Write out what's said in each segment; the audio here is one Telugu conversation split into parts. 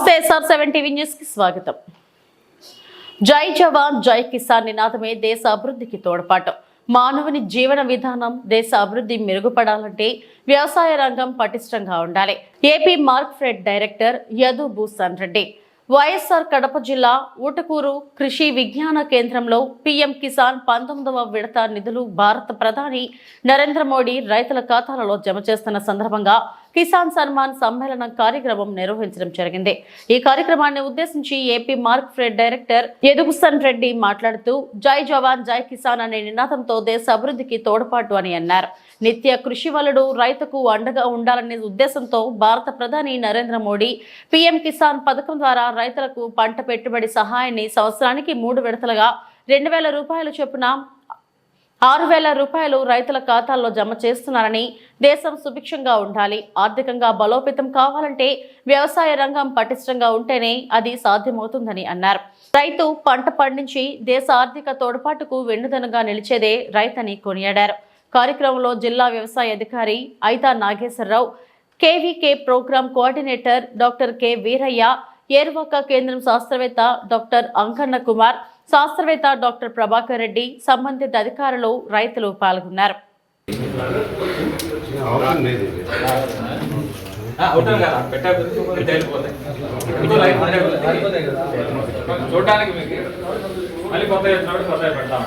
నమస్తే ఎస్ఆర్ సెవెన్ టీవీ న్యూస్కి స్వాగతం. జై జవాన్ జై కిసాన్ నినాదమే దేశ అభివృద్ధికి తోడ్పాటు. మానవుని జీవన విధానం దేశ అభివృద్ధి మెరుగుపడాలంటే వ్యవసాయ రంగం పటిష్టంగా ఉండాలి. AP Markfed director Yadu Bhushan Reddy. YSR Kadapa జిల్లా ఊటకూరు కృషి విజ్ఞాన కేంద్రంలో పీఎం కిసాన్ పంతొమ్మిదవ విడత నిధులు భారత ప్రధాని నరేంద్ర మోడీ రైతుల ఖాతాలలో జమ చేస్తున్న సందర్భంగా కిసాన్ సన్మాన్ సమ్మేళనం కార్యక్రమం నిర్వహించడం జరిగింది. ఈ కార్యక్రమాన్ని ఉద్దేశించి AP Markfed director Yadubhushan Reddy మాట్లాడుతూ జై జవాన్ జై కిసాన్ అనే నినాదంతో దేశ అభివృద్ధికి తోడ్పాటు అని అన్నారు. నిత్య కృషి వలుడు రైతుకు అండగా ఉండాలనే ఉద్దేశంతో భారత ప్రధాని నరేంద్ర మోడీ పీఎం కిసాన్ పథకం ద్వారా రైతులకు పంట పెట్టుబడి సహాయాన్ని సంవత్సరానికి మూడు విడతలుగా రెండు వేల రూపాయల చొప్పున ఆరు వేల రూపాయలు రైతుల ఖాతాల్లో జమ చేస్తున్నారని దేశం సుభిక్షంగా ఉండాలి ఆర్థికంగా బలోపేతం కావాలంటే వ్యవసాయ రంగం పటిష్టంగా ఉంటేనే అది సాధ్యమవుతుందని అన్నారు. రైతు పంట పండించి దేశ ఆర్థిక తోడ్పాటుకు వెన్నుదనగా నిలిచేదే రైతని కొనియాడారు. కార్యక్రమంలో జిల్లా వ్యవసాయ అధికారి Aitha Nageswararao KVK program coordinator doctor K Veerayya ఏర్వాక కేంద్రం శాస్త్రవేత్త డాక్టర్ అంకన్న కుమార్ శాస్త్రవేత్త డాక్టర్ ప్రభాకర్ రెడ్డి సంబంధిత అధికారులు రైతులు పాల్గొన్నారు. మళ్ళీ కొత్త కొత్త పెడతాం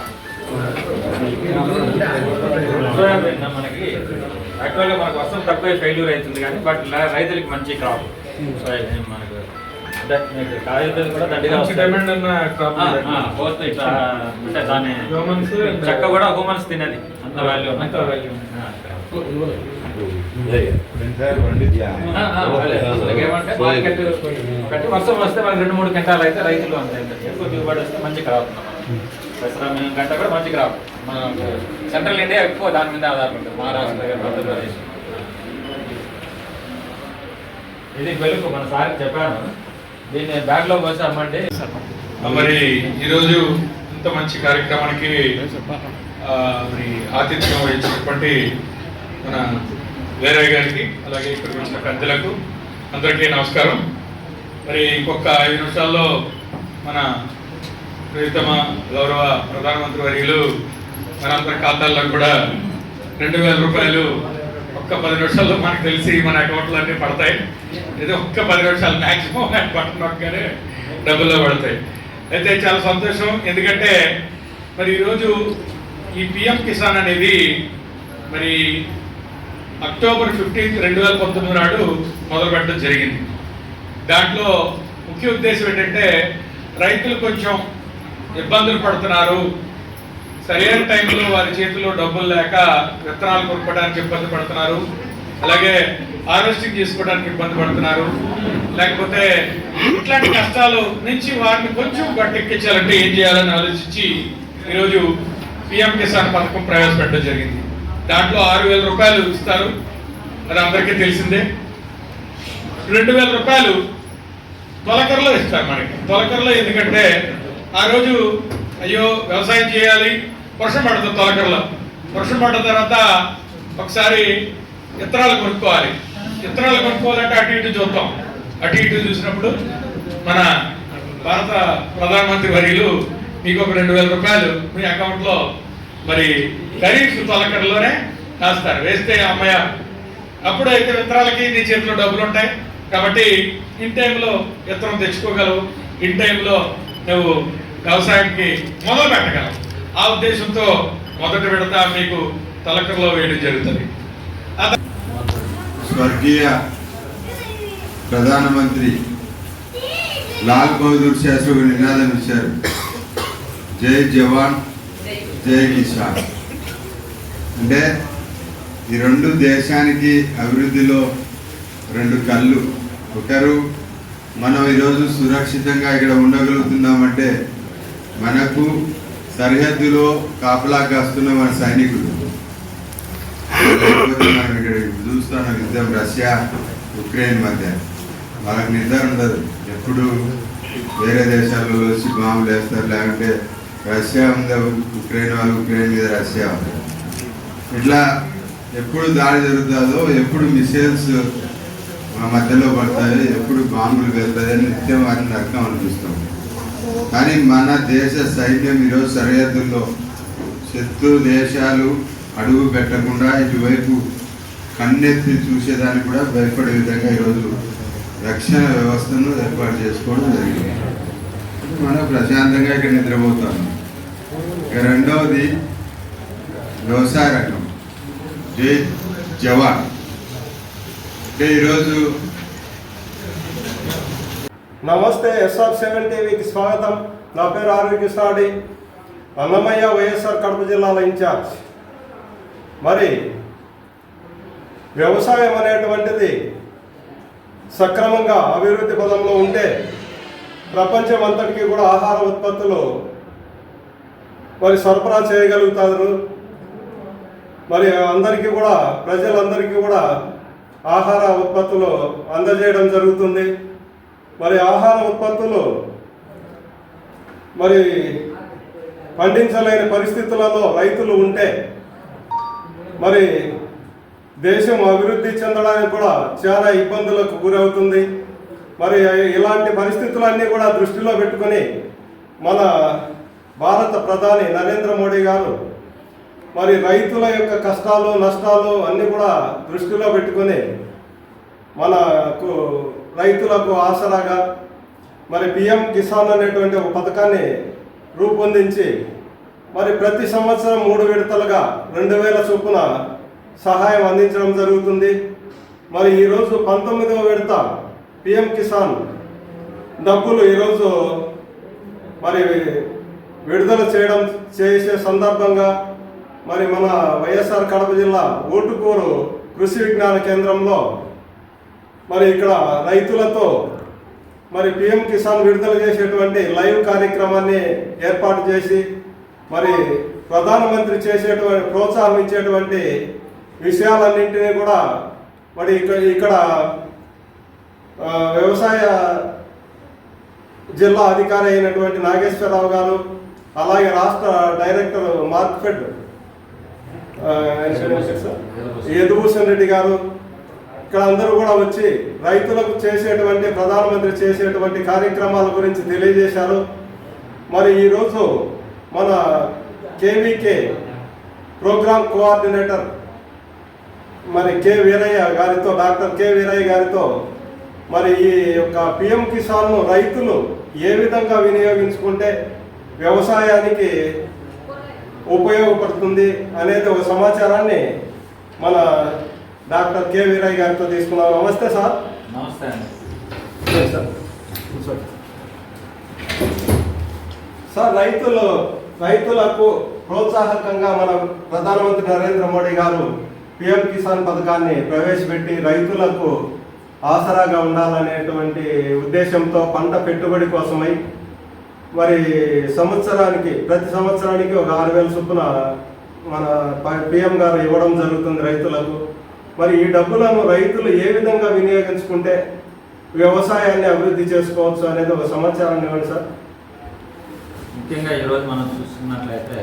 మనకి యాక్చువల్గా మనకు వర్షం తక్కువ ఫెయిల్యూర్ అవుతుంది కానీ బట్ రైతులకి మంచి క్రాప్ మనకు అంటే దాని చెక్క కూడా హ్యూమన్స్ తినది. అంత వాల్యూ అంత మార్కెట్ ఒకటి వర్షం వస్తే మనకి రెండు మూడు గంటలు అయితే రైతులు అంతే. ఎక్కువ దిగుబడి వస్తే మంచి క్రాప్ దసరా గంట కూడా మంచి క్రాప్ మన సెంట్రల్ ఇండియా ఎక్కువ దాని మీద ఆధారపడుతుంది మహారాష్ట్ర ఆంధ్రప్రదేశ్. ఇది వెలుగు మన సార్ చెప్పాను. దీన్ని బ్యాగ్లో పోసి మరి ఈరోజు ఇంత మంచి కార్యక్రమానికి మరి ఆతిథ్యం వహించినటువంటి మన వేరే గారికి అలాగే ఇక్కడ వచ్చిన పెద్దలకు అందరికీ నమస్కారం. మరి ఇంకొక ఐదు నిమిషాల్లో మన ప్రియతమ గౌరవ ప్రధానమంత్రి వర్యులు మనందరి ఖాతాల్లో కూడా రెండు వేల రూపాయలు ఒక్క పది నిమిషాల్లో మనకు తెలిసి మన అకౌంట్లో అన్నీ పడతాయి. ఏదో ఒక్క పది నిమిషాలు మ్యాక్సిమం బటన్ నొక్కగానే డబ్బుల్లో పడతాయి. అయితే చాలా సంతోషం. ఎందుకంటే మరి ఈరోజు ఈ పిఎం కిసాన్ అనేది మరి అక్టోబర్ ఫిఫ్టీన్త్ రెండు వేల పంతొమ్మిది నాడు మొదలుపెట్టడం జరిగింది. దాంట్లో ముఖ్య ఉద్దేశం ఏంటంటే రైతులు కొంచెం ఇబ్బందులు పడుతున్నారు. సరైన టైంలో వారి చేతిలో డబ్బులు లేక విత్తనాలు కొనుక్కోవడానికి ఇబ్బంది పడుతున్నారు. అలాగే హార్వెస్టింగ్ చేసుకోవడానికి ఇబ్బంది పడుతున్నారు. లేకపోతే ఇట్లాంటి కష్టాలు నుంచి వారిని కొంచెం గట్టెక్కించాలంటే ఏం చేయాలని ఆలోచించి ఈరోజు పిఎం కిసాన్ పథకం ప్రవేశపెట్టడం జరిగింది. దాంట్లో ఆరు వేల రూపాయలు ఇస్తారు. అది అందరికీ తెలిసిందే. రెండు వేల రూపాయలు తొలకరలో ఇస్తారు మనకి. తొలకరలో ఎందుకంటే ఆ రోజు అయ్యో వ్యవసాయం చేయాలి వర్షం పడుతుంది తొలకరలో వర్షం పడ్డ తర్వాత ఒకసారి విత్తనాలు కొనుక్కోవాలి. విత్తనాలు కొనుక్కోవాలంటే అటు ఇటు చూద్దాం. అటు ఇటు చూసినప్పుడు మన భారత ప్రధానమంత్రి వర్యులు మీకు ఒక రెండు వేల రూపాయలు మీ అకౌంట్లో మరి ఖరీఫ్ తొలకరలోనే రాస్తారు వేస్తే అమ్మయ్య. అప్పుడు అయితే విత్తనాలకి నీ చేతిలో డబ్బులు ఉంటాయి. కాబట్టి ఇన్ టైంలో విత్తనం తెచ్చుకోగలవు. ఇన్ టైంలో నువ్వు వ్యవసాయానికి మొదలు పెట్టగలవు ఆ ఉద్దేశంతో మొదటి విడత మీకు తలకర్లో వేయడం జరుగుతుంది. స్వర్గీయ ప్రధానమంత్రి లాల్ బహదూర్ శాస్త్రి ఒక నినాదం ఇచ్చారు. జై జవాన్ జై కిసాన్. అంటే ఈ రెండు దేశానికి అభివృద్ధిలో రెండు కళ్ళు ఒకరు మనం ఈరోజు సురక్షితంగా ఇక్కడ ఉండగలుగుతున్నామంటే మనకు సరిహద్దులో కాపలా కాస్తున్న మన సైనికులు మనం ఇక్కడ చూస్తున్న యుద్ధం రష్యా ఉక్రెయిన్ మధ్య వాళ్ళకి నిద్ర ఉండదు. ఎప్పుడు వేరే దేశాల్లో వచ్చి బాంబులు వేస్తారు లేకుంటే రష్యా ఉంది ఉక్రెయిన్ వాళ్ళు ఉక్రెయిన్ మీద రష్యా ఉంది ఇట్లా ఎప్పుడు దాడి జరుగుతుందో ఎప్పుడు మిసైల్స్ మా మధ్యలో పడతాయి ఎప్పుడు బాంబులు వెళ్తాయని నిత్యం వారిని రక్తం అనిపిస్తుంది. కానీ మన దేశ సైన్యం ఈరోజు సరిహద్దుల్లో శత్రు దేశాలు అడుగు పెట్టకుండా ఇటువైపు కన్నెత్తి చూసేదానికి కూడా భయపడే విధంగా ఈరోజు రక్షణ వ్యవస్థను ఏర్పాటు చేసుకోవడం జరిగింది. మనం ప్రశాంతంగా ఇక్కడ నిద్రపోతాం. ఇక రెండవది వ్యవసాయ రంగం జై జవాన్. అంటే ఈరోజు నమస్తే ఎస్ఆర్ సెవెన్ టీవీకి స్వాగతం. నా పేరు ఆరోగ్య సాడి అన్నమయ్య వైఎస్ఆర్ కడప జిల్లాల ఇన్ఛార్జ్. మరి వ్యవసాయం అనేటువంటిది సక్రమంగా అభివృద్ధి పదంలో ఉంటే ప్రపంచం అంతటికీ కూడా ఆహార ఉత్పత్తులు మరి సరఫరా చేయగలుగుతారు. మరి అందరికీ కూడా ప్రజలందరికీ కూడా ఆహార ఉత్పత్తులు అందజేయడం జరుగుతుంది. మరి ఆహార ఉత్పత్తులు మరి పండించలేని పరిస్థితులలో రైతులు ఉంటే మరి దేశం అభివృద్ధి చెందడానికి కూడా చాలా ఇబ్బందులకు గురవుతుంది. మరి ఇలాంటి పరిస్థితులన్నీ కూడా దృష్టిలో పెట్టుకొని మన భారత ప్రధాని నరేంద్ర మోడీ గారు మరి రైతుల యొక్క కష్టాలు నష్టాలు అన్నీ కూడా దృష్టిలో పెట్టుకొని మనకు రైతులకు ఆసరాగా మరి పిఎం కిసాన్ అనేటువంటి ఒక పథకాన్ని రూపొందించి మరి ప్రతి సంవత్సరం మూడు విడతలుగా రెండు వేల చొప్పున సహాయం అందించడం జరుగుతుంది. మరి ఈరోజు పంతొమ్మిదవ విడత పిఎం కిసాన్ డబ్బులు ఈరోజు మరి విడుదల చేయడం చేసే సందర్భంగా మరి మన వైఎస్ఆర్ కడప జిల్లా ఓటుకూరు కృషి విజ్ఞాన కేంద్రంలో మరి ఇక్కడ రైతులతో మరి పిఎం కిసాన్ విడుదల చేసేటువంటి లైవ్ కార్యక్రమాన్ని ఏర్పాటు చేసి మరి ప్రధానమంత్రి చేసేటువంటి ప్రోత్సాహం ఇచ్చేటువంటి విషయాలన్నింటినీ కూడా మరి ఇక్కడ ఇక్కడ వ్యవసాయ జిల్లా అధికారి అయినటువంటి నాగేశ్వరరావు గారు అలాగే రాష్ట్ర డైరెక్టర్ మార్క్ఫెడ్? యదుభూషణ్ రెడ్డి గారు ఇక్కడ అందరూ కూడా వచ్చి రైతులకు చేసేటువంటి ప్రధానమంత్రి చేసేటువంటి కార్యక్రమాల గురించి తెలియజేశారు. మరి ఈరోజు మన కేవీకే ప్రోగ్రామ్ కోఆర్డినేటర్ మరి కె వీరయ్య గారితో డాక్టర్ కె వీరయ్య గారితో మరి ఈ యొక్క పిఎం కిసాన్ను రైతులు ఏ విధంగా వినియోగించుకుంటే వ్యవసాయానికి ఉపయోగపడుతుంది అనేది ఒక సమాచారాన్ని మన డాక్టర్ కె వీరయ్య గారితో తీసుకున్నాం నమస్తే సార్. నమస్తే అండి. సార్. సార్ రైతులు రైతులకు ప్రోత్సాహకంగా మన ప్రధానమంత్రి నరేంద్ర మోడీ గారు పిఎం కిసాన్ పథకాన్ని ప్రవేశపెట్టి రైతులకు ఆసరాగా ఉండాలనేటువంటి ఉద్దేశంతో పంట పెట్టుబడి కోసమై మరి సంవత్సరానికి ప్రతి సంవత్సరానికి ఒక ఆరు వేల చొప్పున మన పిఎం గారు ఇవ్వడం జరుగుతుంది రైతులకు. మరి ఈ డబ్బులను రైతులు ఏ విధంగా వినియోగించుకుంటే వ్యవసాయాన్ని అభివృద్ధి చేసుకోవచ్చు అనేది ఒక సమాచారాన్ని ఇవ్వండి సార్. ముఖ్యంగా ఈరోజు మనం చూస్తున్నట్లయితే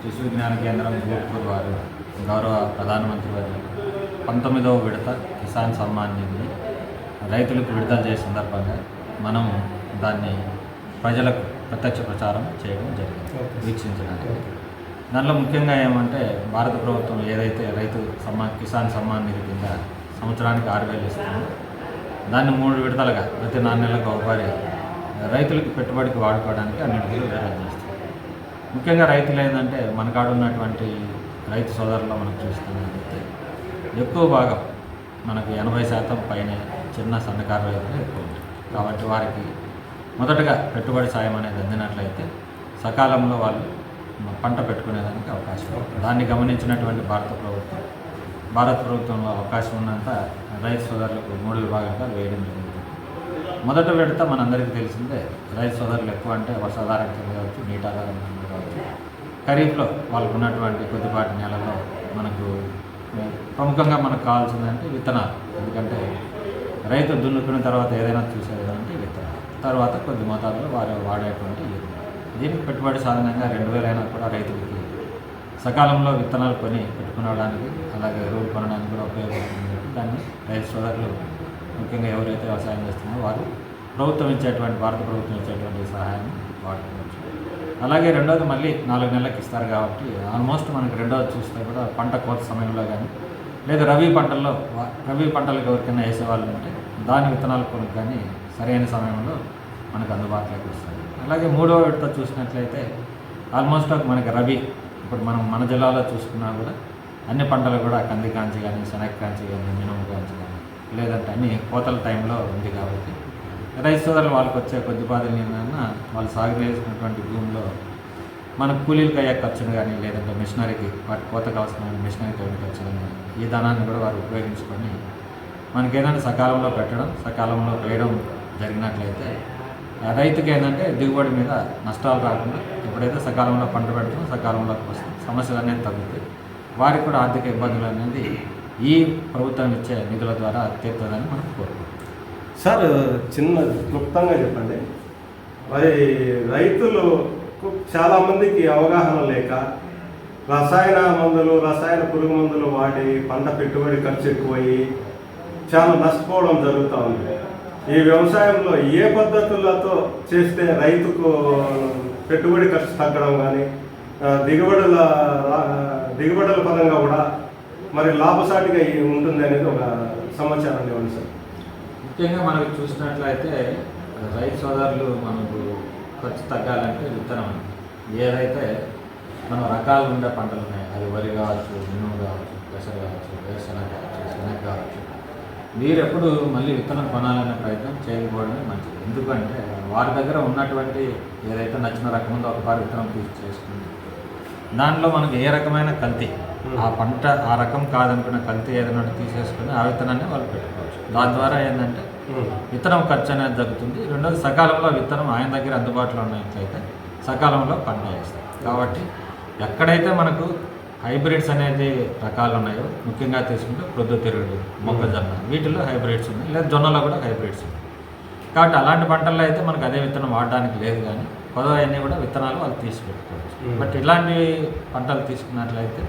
కృషి విజ్ఞాన కేంద్రం గోపూర్ వారు గౌరవ ప్రధానమంత్రి వారి పంతొమ్మిదవ విడత కిసాన్ సమ్మాన్ నిధిని రైతులకు విడుదల చేసే సందర్భంగా మనం దాన్ని ప్రజలకు ప్రత్యక్ష ప్రచారం చేయడం జరిగింది వీక్షించడానికి. దానిలో ముఖ్యంగా ఏమంటే భారత ప్రభుత్వం ఏదైతే రైతు సమ్మాన్ కిసాన్ సమ్మాన్ నిధి కింద సంవత్సరానికి ఆరు వేలు ఇస్తుంది దాన్ని మూడు విడతలుగా ప్రతి నాలుగు నెలలకు ఒకసారి రైతులకు పెట్టుబడికి వాడుకోవడానికి అన్నింటికీ విడుదల చేస్తారు ముఖ్యంగా రైతులు ఏంటంటే మనకాడ ఉన్నటువంటి రైతు సోదరుల్లో మనం చూస్తున్నట్లయితే ఎక్కువ భాగం మనకు ఎనభై శాతం పైన చిన్న సన్నకారు రైతులు ఎక్కువ ఉంటారు. కాబట్టి వారికి మొదటగా పెట్టుబడి సాయం అనేది అందినట్లయితే సకాలంలో వాళ్ళు పంట పెట్టుకునేదానికి అవకాశం దాన్ని గమనించినటువంటి భారత ప్రభుత్వం భారత ప్రభుత్వంలో అవకాశం ఉన్నంత రైతు సోదరులకు మూడు విభాగాలుగా వేయడం జరిగింది. మొదట విడత మనందరికీ తెలిసిందే రైతు సోదరులు ఎక్కువ అంటే వర్షాధారం కింద కావచ్చు నీటాధారం కింద కావచ్చు. ఖరీఫ్లో వాళ్ళకు ఉన్నటువంటి కొద్దిపాటి నెలలో మనకు ప్రముఖంగా మనకు కావాల్సిందంటే విత్తనాలు. ఎందుకంటే రైతు దున్నుకున్న తర్వాత ఏదైనా చూసేదంటే విత్తనాలు. తర్వాత కొద్ది మోతాదులో వారు వాడేటువంటి ఎరువులు. దీనికి పెట్టుబడి సాధనంగా రెండు వేలైనా కూడా రైతులకి సకాలంలో విత్తనాలు కొని పెట్టుకునడానికి అలాగే ఎరువులు కొనడానికి కూడా ఉపయోగపడుతుంది. దాన్ని రైతు సోదరులు ముఖ్యంగా ఎవరైతే వ్యవసాయం చేస్తున్నారో వారు ప్రభుత్వం ఇచ్చేటువంటి భారత ప్రభుత్వం ఇచ్చేటువంటి సహాయాన్ని వాడుకోవచ్చు. అలాగే రెండోది మళ్ళీ నాలుగు నెలలకు ఇస్తారు కాబట్టి ఆల్మోస్ట్ మనకి రెండోది చూస్తే కూడా పంట కోత సమయంలో కానీ లేదా రబీ పంటల్లో రబీ పంటలకు ఎవరికైనా వేసేవాళ్ళు ఉంటే దాని విత్తనాలు కొనుక్కు కానీ సరైన సమయంలో మనకు అందుబాటులోకి వస్తాయి. అలాగే మూడవ విడత చూసినట్లయితే ఆల్మోస్ట్ ఒక మనకి రబీ ఇప్పుడు మనం మన జిల్లాలో చూసుకున్నా కూడా అన్ని పంటలు కూడా కంది కాంచి కానీ శనగ కాంచి కానీ మినుము కాంచి కానీ లేదంటే అన్ని కోతల టైంలో ఉంది కాబట్టి రైతు సోదరులు వాళ్ళకి వచ్చే కొద్దిపాటి ఏంటన్నా వాళ్ళు సాగు చేసినటువంటి భూమిలో మన కూలీలకు అయ్యే ఖర్చును కానీ లేదంటే మిషనరీకి వాటి కోతకు అవసరమైన మిషనరీకి అయ్యే ఖర్చులు కానీ ఈ ధనాన్ని కూడా వారు ఉపయోగించుకొని మనకి ఏదైనా సకాలంలో పెట్టడం సకాలంలో వేయడం జరిగినట్లయితే రైతుకి ఏంటంటే దిగుబడి మీద నష్టాలు రాకుండా ఎప్పుడైతే సకాలంలో పంట పెడతామో సకాలంలోకి వస్తాం సమస్యలు అనేది తగ్గుతాయి. వారికి కూడా ఆర్థిక ఇబ్బందులు అనేది ఈ ప్రభుత్వం ఇచ్చే నిధుల ద్వారా తీరుతుందని మనం కోరుకుంటాం సార్ చిన్న క్లుప్తంగా చెప్పండి. మరి రైతులు చాలామందికి అవగాహన లేక రసాయన మందులు రసాయన పురుగు మందులు వాడి పంట పెట్టుబడి ఖర్చు ఎక్కువయ్యి చాలా నష్టపోవడం జరుగుతూ ఉంది. ఈ వ్యవసాయంలో ఏ పద్ధతులతో చేస్తే రైతుకు పెట్టుబడి ఖర్చు తగ్గడం కానీ దిగుబడుల దిగుబడుల పరంగా కూడా మరి లాభసాటిగా ఉంటుంది అనేది ఒక సమాచారం ఇవ్వండి సార్. ముఖ్యంగా మనకు చూసినట్లయితే రైతు సోదరులు మనకు ఖర్చు తగ్గాలంటే విత్తనం ఏదైతే మనం రకాలు ఉండే పంటలు ఉన్నాయి అది వరి కావచ్చు మినుము కావచ్చు పెసర కావచ్చు వేరుశనగ కావచ్చు శనగ కావచ్చు మీరు ఎప్పుడు మళ్ళీ విత్తనం కొనాలనే ప్రయత్నం చేయకపోవడమే మంచిది. ఎందుకంటే వారి దగ్గర ఉన్నటువంటి ఏదైతే నచ్చిన రకం ఉందో ఒకసారి విత్తనం తీసి చేసుకుంది దాంట్లో మనకి ఏ రకమైన కల్తీ? ఆ పంట ఆ రకం కాదనుకున్న కల్తీ ఏదైనా తీసేసుకుని ఆ విత్తనాన్ని వాళ్ళు పెట్టుకోవచ్చు. దాని ద్వారా ఏంటంటే విత్తనం ఖర్చు అనేది తగ్గుతుంది. రెండోది సకాలంలో విత్తనం ఆయన దగ్గర అందుబాటులో ఉన్నట్లయితే సకాలంలో పంట వేస్తాం కాబట్టి ఎక్కడైతే మనకు హైబ్రిడ్స్ అనేది రకాలు ఉన్నాయో ముఖ్యంగా తీసుకుంటే ప్రొద్దుతిరుగుడు మొక్కజొన్న. వీటిలో హైబ్రిడ్స్ ఉన్నాయి. లేదా జొన్నలో కూడా హైబ్రిడ్స్ ఉన్నాయి. కాబట్టి అలాంటి పంటల్లో అయితే మనకు అదే విత్తనం వాడడానికి లేదు కానీ పొదవన్నీ కూడా విత్తనాలు వాళ్ళు తీసి పెట్టుకోవచ్చు బట్ ఇలాంటి పంటలు తీసుకున్నట్లయితే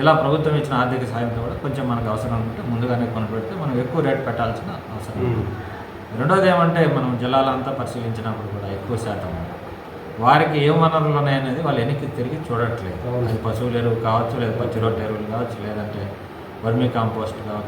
ఇలా ప్రభుత్వం ఇచ్చిన ఆర్థిక సాయంతో కూడా కొంచెం మనకు అవసరం ఉంటే ముందుగానే కొనిపెడితే మనం ఎక్కువ రేట్ పెట్టాల్సిన అవసరం. రెండోది ఏమంటే మనం జిల్లాలంతా పరిశీలించినప్పుడు కూడా ఎక్కువ శాతం వారికి ఏ వనరులు ఉన్నాయనేది వాళ్ళు వెనక్కి తిరిగి చూడట్లేదు. అది పశువుల ఎరువు కావచ్చు లేదా పచ్చి రొట్టె ఎరువులు కావచ్చు లేదంటే వర్మీ కాంపోస్ట్ కావచ్చు.